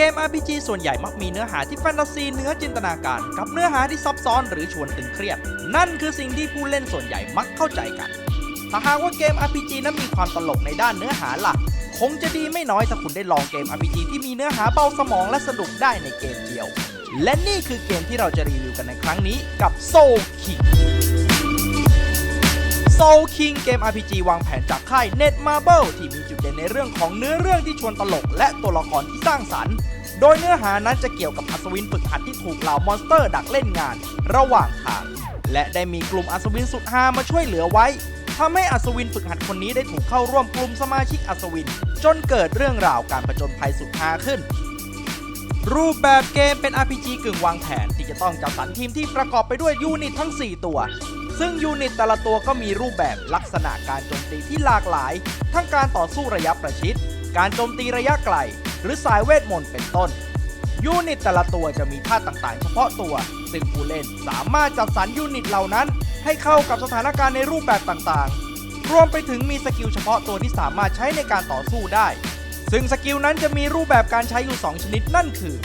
เกม RPG ส่วนใหญ่มักมีเนื้อหาที่แฟนตาซีเนื้อจินตนาการ กับเนื้อหาที่ซับซ้อนหรือชวนตึงเครียด นั่นคือสิ่งที่ผู้เล่นส่วนใหญ่มักเข้าใจกัน ถ้าหากว่าเกม RPG นั้นมีความตลกในด้านเนื้อหาหลัก คงจะดีไม่น้อยถ้าคุณได้ลองเกม RPG ที่มีเนื้อหาเบาสมองและสนุกได้ในเกมเดียว และนี่คือเกมที่เราจะรีวิวกันในครั้งนี้กับ Soul King Soul King เกม RPG วางแผนจากค่าย Netmarble ที่มีจุดเด่นในเรื่องของเนื้อเรื่องที่ชวนตลก และตัวละครที่สร้างสรรค์ โดยเนื้อหานั้นจะเกี่ยวกับอัศวินฝึกหัดที่ถูกเหล่ามอนสเตอร์ดักเล่นงาน ระหว่างทาง และได้มีกลุ่มอัศวินสุดฮามาช่วยเหลือไว้ทำให้อัศวินฝึกหัดคนนี้ได้ถูกเข้าร่วมกลุ่มสมาชิกอัศวิน จนเกิดเรื่องราวการผจญภัยสุดฮาขึ้น รูปแบบเกมเป็น RPG กึ่งวางแผนที่จะต้องจัดสรรทีมที่ประกอบไปด้วยยูนิตทั้ง 4 ตัว ซึ่งยูนิตแต่ละตัวก็มีรูปแบบลักษณะการโจมตีที่หลากหลาย ทั้งการต่อสู้ระยะประชิด การโจมตีระยะไกล หรือสายเวทมนต์เป็นต้น ยูนิตแต่ละตัวจะมีท่าต่างๆ เฉพาะตัว ซึ่งผู้เล่นสามารถจัดสรรยูนิตเหล่านั้น ให้เข้ากับสถานการณ์ในรูปแบบต่างๆ รวมไปถึงมีสกิลเฉพาะตัวที่สามารถใช้ในการต่อสู้ได้ ซึ่งสกิลนั้นจะมีรูปแบบการใช้อยู่ 2 ชนิดนั่นคือ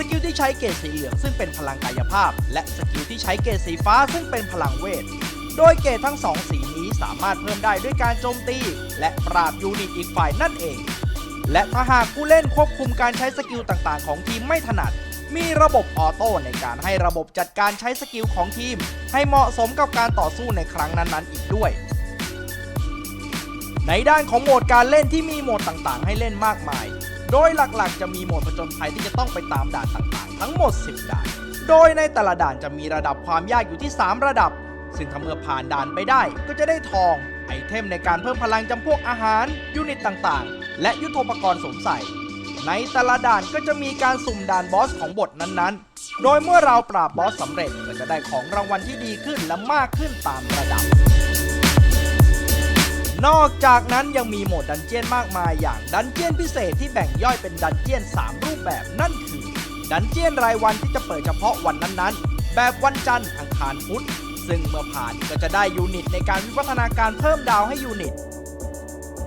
สกิลที่ใช้เกรดสีเหลืองซึ่งเป็นพลังกายภาพ และสกิลที่ใช้เกรดสีฟ้าซึ่งเป็นพลังเวท โดยเกรดทั้งสองสีนี้สามารถเพิ่มได้ด้วยการโจมตี และปราบยูนิตอีกฝ่ายนั่นเอง และถ้าหากผู้เล่นควบคุมการใช้สกิลต่างๆ ของทีมไม่ถนัด มีระบบออโต้ในการให้ระบบจัดการใช้สกิลของทีม ให้เหมาะสมกับการต่อสู้ในครั้งนั้นๆ อีกด้วยในด้านของโหมดการเล่นที่มีโหมดต่างๆ ให้เล่นมากมาย โดยหลักๆ จะมีโหมดผจญภัยที่จะต้องไปตามด่านต่างๆ ทั้งหมด 10 ด่าน โดยในแต่ละด่านจะมีระดับความยากอยู่ที่ 3 ระดับ ซึ่งถ้าเมื่อผ่านด่านไปได้ก็จะได้ทอง ไอเทมในการเพิ่มพลังจำพวกอาหาร ยูนิตต่างๆ และยุทโธปกรณ์สวมใส่ในแต่ละด่านก็จะมีการสุ่มด่านบอสของบทนั้นๆ โดยเมื่อเราปราบบอสสำเร็จก็จะได้ของรางวัลที่ดีขึ้นและมากขึ้นตามระดับ นอกจากนั้นยังมีโหมดดันเจียนมากมายอย่างดันเจียนพิเศษที่แบ่งย่อยเป็นดันเจียน 3 รูปแบบนั่นคือ ดันเจียนรายวันที่จะเปิดเฉพาะวันนั้นๆ แบบวันจันทร์อังคารพุธซึ่งเมื่อผ่านก็จะได้ยูนิตในการวิวัฒนาการเพิ่มดาวให้ยูนิต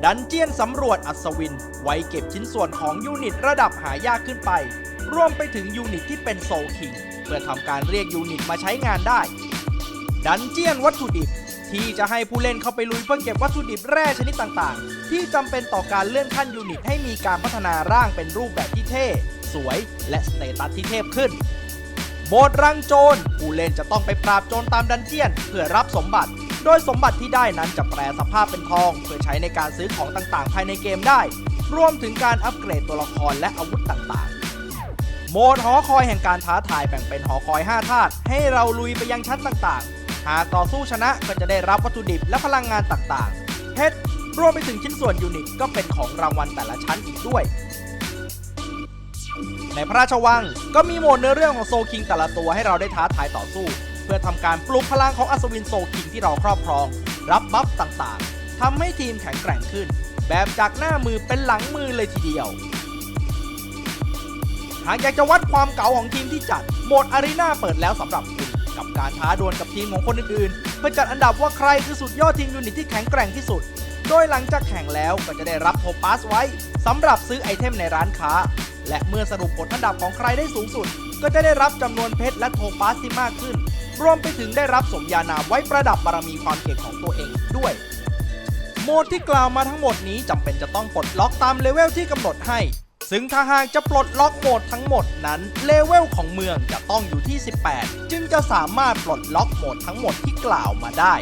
ดันเจียนสำรวจอัศวิน ไว้เก็บชิ้นส่วนของยูนิตระดับหายากขึ้นไป รวมไปถึงยูนิตที่เป็นโซลคิงเพื่อทำการเรียกยูนิตมาใช้งานได้ ดันเจียนวัตถุดิบ ที่จะให้ผู้เล่นเข้าไปลุยเพื่อเก็บวัตถุดิบแร่ชนิดต่างๆ ที่จำเป็นต่อการเลื่อนขั้นยูนิตให้มีการพัฒนาร่างเป็นรูปแบบที่เท่ สวย และสเตตัสที่เทพขึ้นโหมดรังโจรผู้เล่นจะต้องไปปราบโจรตามดันเจียน เพื่อรับสมบัติ โดยสมบัติที่ได้นั้นจะแปลสภาพเป็นทอง เพื่อใช้ในการซื้อของต่างๆ ภายในเกมได้ รวมถึงการอัปเกรดตัวละครและอาวุธต่างๆ โหมดหอคอยแห่งการท้าทายแบ่งเป็นหอคอย 5 ธาตุให้เราลุยไปยังชั้นต่างๆ หากต่อสู้ชนะก็จะได้รับวัตถุดิบและพลังงานต่างๆเพชรรวมไปถึงชิ้นส่วนยูนิตก็เป็นของรางวัลแต่ละชั้นอีกด้วย ในพระราชวังก็มีโหมดเนื้อเรื่องของโซคิงแต่ละตัวให้เราได้ท้าทายต่อสู้ เพื่อทำการปลุกพลังของอัศวินโซคิงที่เราครอบครอง รับบัฟต่างๆทำให้ทีมแข็งแกร่งขึ้น แบบจากหน้ามือเป็นหลังมือเลยทีเดียว หากอยากจะวัดความเก๋าของทีมที่จัดโหมดอารีนาเปิดแล้วสำหรับ กับการท้าดวลกับทีมของคนอื่นๆ เพื่อจัดอันดับว่าใครคือสุดยอดทีมยูนิตที่แข็งแกร่งที่สุด โดยหลังจากแข่งแล้วก็จะได้รับโทปัสไว้สำหรับซื้อไอเทมในร้านค้า และเมื่อสรุปผลอันดับของใครได้สูงสุด ก็จะได้รับจำนวนเพชรและโทปัสที่มากขึ้น รวมไปถึงได้รับสมญานามไว้ประดับบารมีความเก่งของตัวเองด้วยโหมดที่กล่าวมาทั้งหมดนี้จำเป็นจะต้องปลดล็อกตามเลเวลที่กำหนดให้ ซึ่งถ้าหากจะปลดล็อกโหมดทั้งหมดนั้นเลเวลของเมืองจะต้องอยู่ที่ 18 จึงจะสามารถปลดล็อกโหมดทั้งหมดที่กล่าวมาได้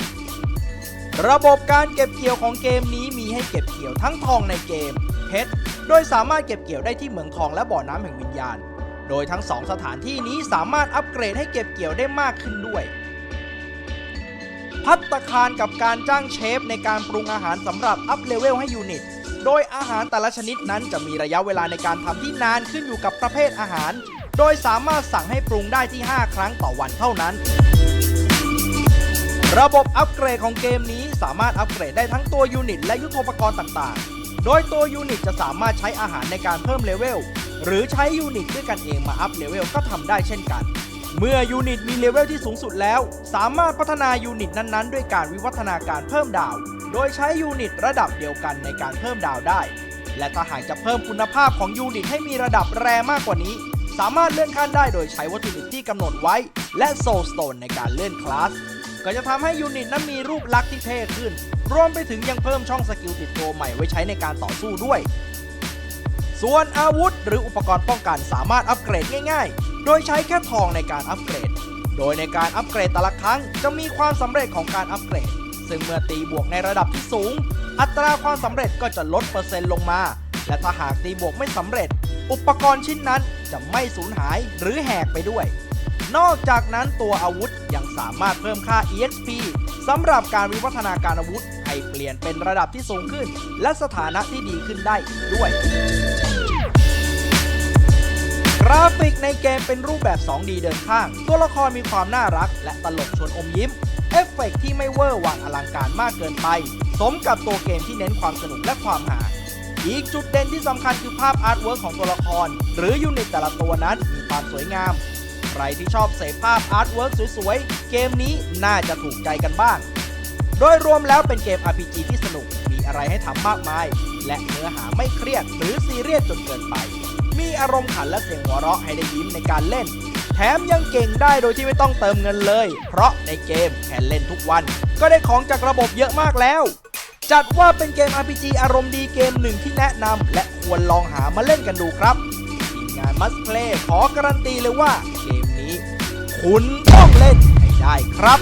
ระบบการเก็บเกี่ยวของเกมนี้มีให้เก็บเกี่ยวทั้งทองในเกมเพชรโดยสามารถเก็บเกี่ยวได้ที่เหมืองทองและบ่อน้ำแห่งวิญญาณ โดยทั้งสองสถานที่นี้สามารถอัปเกรดให้เก็บเกี่ยวได้มากขึ้นด้วยพัตตาคารกับการจ้างเชฟในการปรุงอาหารสำหรับอัพเลเวลให้ยูนิต โดยอาหารแต่ละชนิดนั้นจะมีระยะเวลาในการทำที่นานขึ้นอยู่กับประเภทอาหาร โดยสามารถสั่งให้ปรุงได้ที่ 5 ครั้งต่อวันเท่านั้น ระบบอัปเกรดของเกมนี้สามารถอัปเกรดได้ทั้งตัวยูนิตและยุทโธปกรณ์ต่างๆ โดยตัวยูนิตจะสามารถใช้อาหารในการเพิ่มเลเวล หรือใช้ยูนิตด้วยกันเองมาอัพเลเวลก็ทำได้เช่นกันเมื่อยูนิตมีเลเวลที่สูงสุดแล้ว สามารถพัฒนายูนิตนั้นๆ ด้วยการวิวัฒนาการเพิ่มดาว โดยใช้ยูนิตระดับเดียวกันในการเพิ่มดาวได้ และถ้าหากจะเพิ่มคุณภาพของยูนิตให้มีระดับแรมากกว่านี้ สามารถเลื่อนขั้นได้โดยใช้วัตถุดิบที่กำหนดไว้ และโซลสโตนในการเลื่อนคลาส ก็จะทำให้ยูนิตนั้นมีรูปลักษณ์ที่เท่ขึ้น รวมไปถึงยังเพิ่มช่องสกิลติดตัวใหม่ไว้ใช้ในการต่อสู้ด้วย ส่วนอาวุธ หรืออุปกรณ์ป้องกันสามารถอัปเกรดง่าย ๆ โดยใช้แค่ทองในการอัปเกรด โดยในการอัปเกรดแต่ละครั้งจะมีความสำเร็จของการอัปเกรด ซึ่งเมื่อตีบวกในระดับที่สูง อัตราความสำเร็จก็จะลดเปอร์เซ็นต์ลงมา และถ้าหากตีบวกไม่สำเร็จ อุปกรณ์ชิ้นนั้นจะไม่สูญหายหรือแหกไปด้วย นอกจากนั้นตัวอาวุธยังสามารถเพิ่มค่า EXP สำหรับการวิวัฒนาการอาวุธให้เปลี่ยนเป็นระดับที่สูงขึ้น และสถานะที่ดีขึ้นได้อีกด้วยกราฟิกในเกมเป็นรูปแบบ 2D เดินข้าง ตัวละครมีความน่ารัก และตลกชวนอมยิ้ม เอฟเฟกต์ที่ไม่เวอร์วังอลังการมากเกินไป สมกับตัวเกมที่เน้นความสนุกและความหา อีกจุดเด่นที่สำคัญคือภาพอาร์ตเวิร์กของตัวละคร หรือยูนิตแต่ละตัวนั้นมีความสวยงาม ใครที่ชอบเสพภาพอาร์ตเวิร์กสวยๆ เกมนี้น่าจะถูกใจกันบ้าง โดยรวมแล้วเป็นเกม RPG ที่สนุก มีอะไรให้ทำมากมาย และเนื้อหาไม่เครียดหรือซีเรียสจนเกินไป มีอารมณ์ขันและเสียงหัวเราะให้ได้ยิ้มในการเล่น แถมยังเก่งได้โดยที่ไม่ต้องเติมเงินเลย เพราะในเกมแค่เล่นทุกวัน ก็ได้ของจากระบบเยอะมากแล้ว จัดว่าเป็นเกม RPG อารมณ์ดีเกมหนึ่งที่แนะนำและควรลองหามาเล่นกันดูครับทีมงาน Must Play ขอการันตีเลยว่าเกมนี้ คุณต้องเล่นให้ได้ครับ